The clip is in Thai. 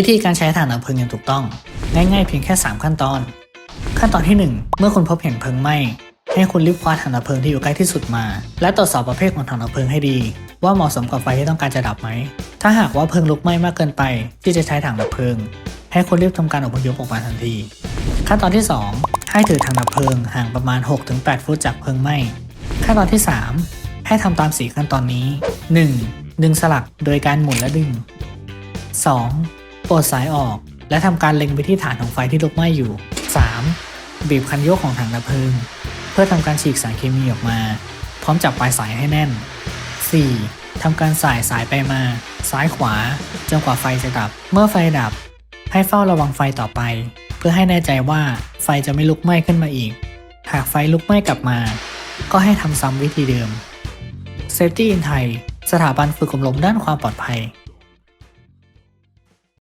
วิธีการใช้ถ่านดับเพลิงอย่างถูกต้อง ง่ายๆเพียงแค่ 3 ขั้นตอน ขั้นตอนที่ 1 เมื่อคุณพบเห็นเพลิงไหม้ให้คุณรีบคว้าถังดับเพลิงที่อยู่ใกล้ที่สุดมา และตรวจสอบประเภทของถังดับเพลิงให้ดี ว่าเหมาะสมกับไฟที่ต้องการจะดับไหม ถ้าหากว่าเพลิงลุกไหม้มากเกินไป ที่จะใช้ถังดับเพลิง ให้คุณรีบทำการอพยพออกมาทันที ขั้นตอนที่ 2 ให้ถือถังดับเพลิงห่างประมาณ 6-8 ฟุตจากเพลิงไหม้ขั้นตอนที่ 3 ให้ทำตาม4ขั้นตอนนี้ 1. ดึงสลักโดยการหมุนและดึง 2. ปลดสายออก และทำการเล็งไปที่ฐานของไฟที่ลุกไหม้อยู่ 3. บีบคันโยกของถังดับเพลิง เพื่อทำการฉีกสารเคมีออกมา พร้อมจับปลายสายให้แน่น 4. ทำการสายสายไปมา ซ้ายขวาจนกว่าไฟจะดับ เมื่อไฟดับ ให้เฝ้าระวังไฟต่อไป เพื่อให้แน่ใจว่าไฟจะไม่ลุกไหม้ขึ้นมาอีก หากไฟลุกไหม้กลับมา ก็ให้ทำซ้ำวิธีเดิม Safety in Thai สถาบันฝึกอบรมด้านความปลอดภัย